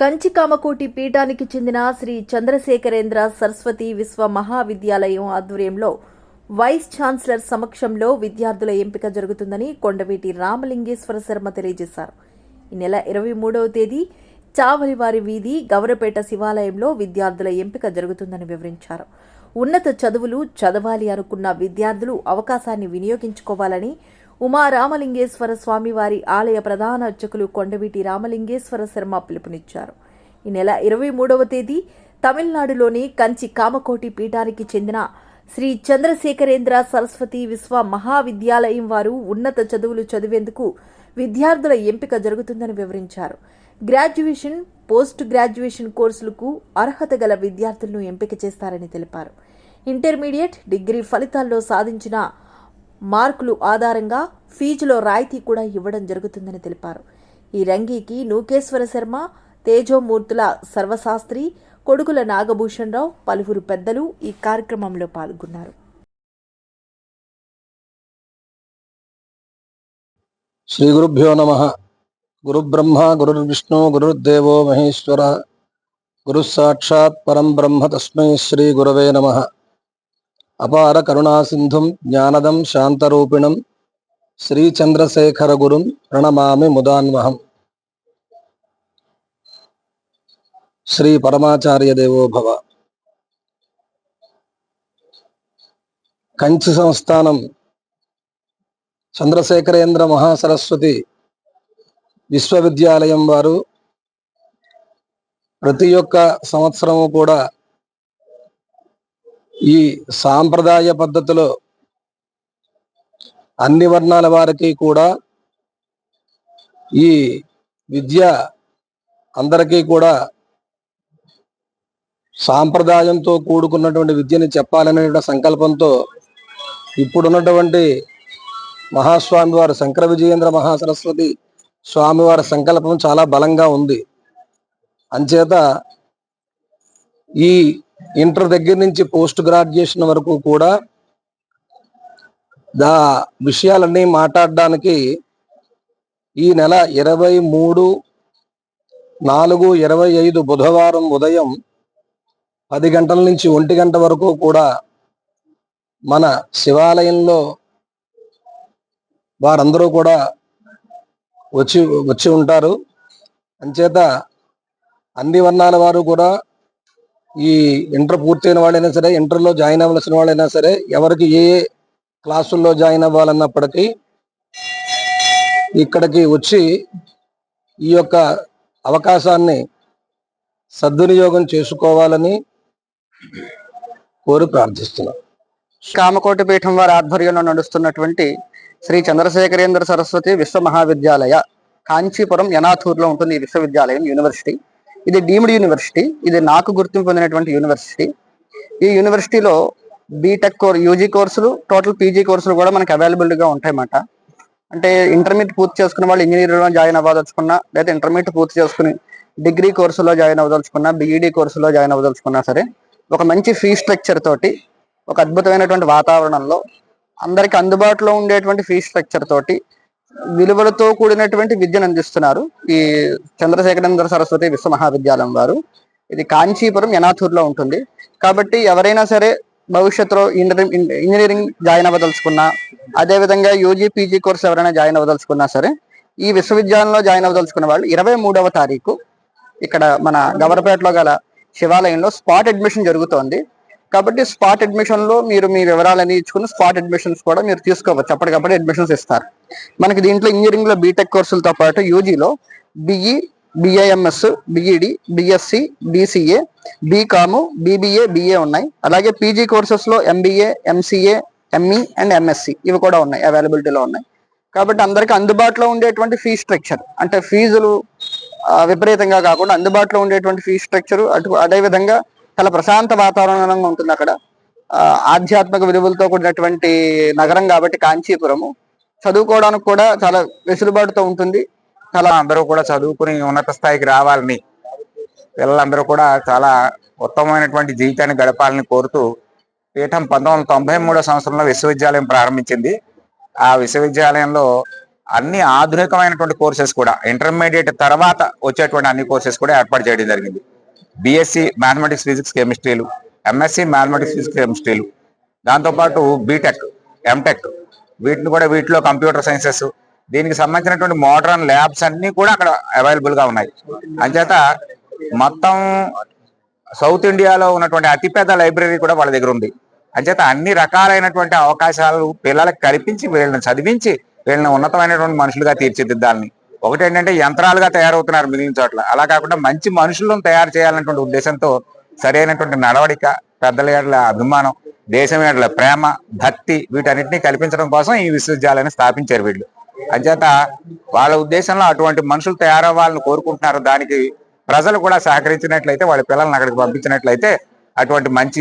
కంచికామకోటి పీఠానికి చెందిన శ్రీ చంద్రశేఖరేంద్ర సరస్వతి విశ్వ మహావిద్యాలయం ఆధ్వర్యంలో వైస్ ఛాన్సలర్ సమక్షంలో విద్యార్థుల ఎంపిక జరుగుతుందని కొండవీటి రామలింగేశ్వర శర్మ తెలియజేశారు. ఈ నెల ఇరవై మూడవ తేదీ చావలివారి వీధి గౌరపేట శివాలయంలో విద్యార్థుల ఎంపిక జరుగుతుందని వివరించారు. ఉన్నత చదువులు చదవాలి అనుకున్న విద్యార్థులు అవకాశాన్ని వినియోగించుకోవాలని ఉమా రామలింగేశ్వర స్వామివారి ఆలయ ప్రధాన అర్చకులు కొండవీటి రామలింగేశ్వర శర్మ పిలుపునిచ్చారు. ఈ నెల ఇరవై మూడవ తేదీ తమిళనాడులోని కంచి కామకోటి పీఠానికి చెందిన శ్రీ చంద్రశేఖరేంద్ర సరస్వతి విశ్వ మహావిద్యాలయం వారు ఉన్నత చదువులు చదివేందుకు విద్యార్థుల ఎంపిక జరుగుతుందని వివరించారు. గ్రాడ్యుయేషన్ పోస్ట్ గ్రాడ్యుయేషన్ కోర్సులకు అర్హత గల విద్యార్థులను ఎంపిక చేస్తారని తెలిపారు. ఇంటర్మీడియట్ డిగ్రీ ఫలితాల్లో సాధించిన మార్కులు ఆధారంగా ఫీజులో రాయితీ కూడా ఇవ్వడం జరుగుతుందని తెలిపారు. ఈ రంగీకి నూకేశ్వర శర్మ తేజోమూర్తుల సర్వశాస్త్రి కొడుకుల నాగభూషణ్ రావు పలువురు పెద్దలు ఈ కార్యక్రమంలో పాల్గొన్నారు. శ్రీ గురుభ్యో నమ. గురుబ్రహ్మ గురుర్విష్ణు గురుర్దేవో మహేశ్వర. గురు సాక్షాత్ పరం బ్రహ్మ తస్మై శ్రీ గురవే నమ. అపార కరుణాసింధుం జ్ఞానదం శాంతరూపిణం శ్రీ చంద్రశేఖర గురుం ప్రణమామి ముదాన్వహం. శ్రీ పరమాచార్య దేవోభవ. కంచి సంస్థానం చంద్రశేఖరేంద్ర మహాసరస్వతి విశ్వవిద్యాలయం వారు ప్రతి ఒక్క సంవత్సరము కూడా ఈ సాంప్రదాయ పద్ధతిలో అన్ని వర్ణాల వారికి కూడా ఈ విద్య అందరికీ కూడా సాంప్రదాయంతో కూడుకున్నటువంటి విద్యని చెప్పాలనేటువంటి సంకల్పంతో ఇప్పుడున్నటువంటి మహాస్వామి వారు శంకర విజయేంద్ర మహాసరస్వతి స్వామివారి సంకల్పం చాలా బలంగా ఉంది. అంచేత ఈ ఇంటర్ దగ్గర నుంచి పోస్ట్ గ్రాడ్యుయేషన్ వరకు కూడా దా విషయాలన్నీ మాట్లాడడానికి ఈ నెల ఇరవై మూడు నాలుగు ఇరవై ఐదు బుధవారం ఉదయం పది గంటల నుంచి ఒంటి గంట వరకు కూడా మన శివాలయంలో వారందరూ కూడా వచ్చి వచ్చి ఉంటారు. అంచేత అన్ని వర్ణాల వారు కూడా ఈ ఇంటర్ పూర్తయిన వాళ్ళైనా సరే ఇంటర్లో జాయిన్ అవ్వాల్సిన వాళ్ళైనా సరే ఎవరికి ఏ క్లాసుల్లో జాయిన్ అవ్వాలన్నప్పటికీ ఇక్కడికి వచ్చి ఈ యొక్క అవకాశాన్ని సద్వినియోగం చేసుకోవాలని కోరి ప్రార్థిస్తున్నాం. కామకోటి పీఠం వారి ఆధ్వర్యంలో నడుస్తున్నటువంటి శ్రీ చంద్రశేఖరేంద్ర సరస్వతి విశ్వ మహావిద్యాలయ కాంచీపురం యనాథూర్లో ఉంటుంది ఈ విశ్వవిద్యాలయం యూనివర్సిటీ. ఇది డీమ్డ్ యూనివర్సిటీ ఇది నాకు గుర్తింపు పొందినటువంటి యూనివర్సిటీ. ఈ యూనివర్సిటీలో బీటెక్ కోర్ యూజీ కోర్సులు టోటల్ పీజీ కోర్సులు కూడా మనకి అవైలబుల్గా ఉంటాయన్నమాట. అంటే ఇంటర్మీడియట్ పూర్తి చేసుకున్న వాళ్ళు ఇంజనీరింగ్లో జాయిన్ అవ్వదలుచుకున్నా లేదా ఇంటర్మీడియట్ పూర్తి చేసుకుని డిగ్రీ కోర్సులో జాయిన్ అవ్వదలుచుకున్నా బీఈడీ కోర్సులో జాయిన్ అవ్వదలుచుకున్నా సరే ఒక మంచి ఫీ స్ట్రక్చర్ తోటి ఒక అద్భుతమైనటువంటి వాతావరణంలో అందరికి అందుబాటులో ఉండేటువంటి ఫీ స్ట్రక్చర్ తోటి విలువలతో కూడినటువంటి విద్యను అందిస్తున్నారు ఈ చంద్రశేఖరేంద్ర సరస్వతి విశ్వ మహావిద్యాలయం వారు. ఇది కాంచీపురం యనాథూర్లో ఉంటుంది. కాబట్టి ఎవరైనా సరే భవిష్యత్తులో ఇంజనీరింగ్ ఇంజనీరింగ్ జాయిన్ అవ్వదలుచుకున్నా అదేవిధంగా యూజీ పీజీ కోర్స్ ఎవరైనా జాయిన్ అవ్వదలుచుకున్నా సరే ఈ విశ్వవిద్యాలయంలో జాయిన్ అవ్వదలుచుకున్న వాళ్ళు ఇరవై మూడవ తారీఖు ఇక్కడ మన గవరపేటలో గల శివాలయంలో స్పాట్ అడ్మిషన్ జరుగుతోంది. కాబట్టి స్పాట్ అడ్మిషన్లో మీరు మీ వివరాలన్నీ ఇచ్చుకుని స్పాట్ అడ్మిషన్స్ కూడా మీరు తీసుకోవచ్చు. అప్పటికప్పుడు అడ్మిషన్స్ ఇస్తారు. మనకి దీంట్లో ఇంజనీరింగ్లో బీటెక్ కోర్సులతో పాటు యూజీలో BE BIMS BEd BSc BCA BCom BBA BA ఉన్నాయి. అలాగే PG కోర్సెస్లో MBA MCA ME and MSc ఇవి కూడా ఉన్నాయి అవైలబిలిటీలో ఉన్నాయి. కాబట్టి అందరికి అందుబాటులో ఉండేటువంటి ఫీ స్ట్రక్చర్ అంటే ఫీజులు విపరీతంగా కాకుండా అందుబాటులో ఉండేటువంటి ఫీ స్ట్రక్చర్ అటు అదే విధంగా చాలా ప్రశాంత వాతావరణంగా ఉంటుంది అక్కడ. ఆధ్యాత్మిక విలువలతో కూడినటువంటి నగరం కాబట్టి కాంచీపురము. చదువుకోవడానికి కూడా చాలా వెసులుబాటుతో ఉంటుంది. చాలా అందరూ కూడా చదువుకుని ఉన్నత స్థాయికి రావాలని పిల్లలందరూ కూడా చాలా ఉత్తమమైనటువంటి జీవితాన్ని గడపాలని కోరుతూ పీఠం పంతొమ్మిది వందల తొంభై మూడో సంవత్సరంలో విశ్వవిద్యాలయం ప్రారంభించింది. ఆ విశ్వవిద్యాలయంలో అన్ని ఆధునికమైనటువంటి కోర్సెస్ కూడా ఇంటర్మీడియట్ తర్వాత వచ్చేటువంటి అన్ని కోర్సెస్ కూడా ఏర్పాటు చేయడం జరిగింది. బిఎస్సి మ్యాథమెటిక్స్ ఫిజిక్స్ కెమిస్ట్రీలు ఎంఎస్సి మ్యాథమెటిక్స్ ఫిజిక్స్ కెమిస్ట్రీలు దాంతోపాటు బీటెక్ ఎంటెక్ వీటిని కూడా వీటిలో కంప్యూటర్ సైన్సెస్ దీనికి సంబంధించినటువంటి మోడర్న్ ల్యాబ్స్ అన్నీ కూడా అక్కడ అవైలబుల్గా ఉన్నాయి. అంచేత మొత్తం సౌత్ ఇండియాలో ఉన్నటువంటి అతిపెద్ద లైబ్రరీ కూడా వాళ్ళ దగ్గర ఉంది. అంచేత అన్ని రకాలైనటువంటి అవకాశాలు పిల్లలకు కల్పించి వీళ్ళని చదివించి వీళ్ళని ఉన్నతమైనటువంటి మనుషులుగా తీర్చిదిద్దాలని ఒకటి ఏంటంటే యంత్రాలుగా తయారవుతున్నారు మిగిలిన చోట్ల. అలా కాకుండా మంచి మనుషులను తయారు చేయాలన్నటువంటి ఉద్దేశంతో సరైనటువంటి నడవడిక పెద్దల ఏడల అభిమానం దేశం ఏడల ప్రేమ భక్తి వీటన్నిటిని కల్పించడం కోసం ఈ విశ్వవిద్యాలయాన్ని స్థాపించారు వీళ్ళు. అంచేత వాళ్ళ ఉద్దేశంలో అటువంటి మనుషులు తయారవ్వాలని కోరుకుంటున్నారు. దానికి ప్రజలు కూడా సహకరించినట్లయితే వాళ్ళ పిల్లల్ని అక్కడికి పంపించినట్లయితే అటువంటి మంచి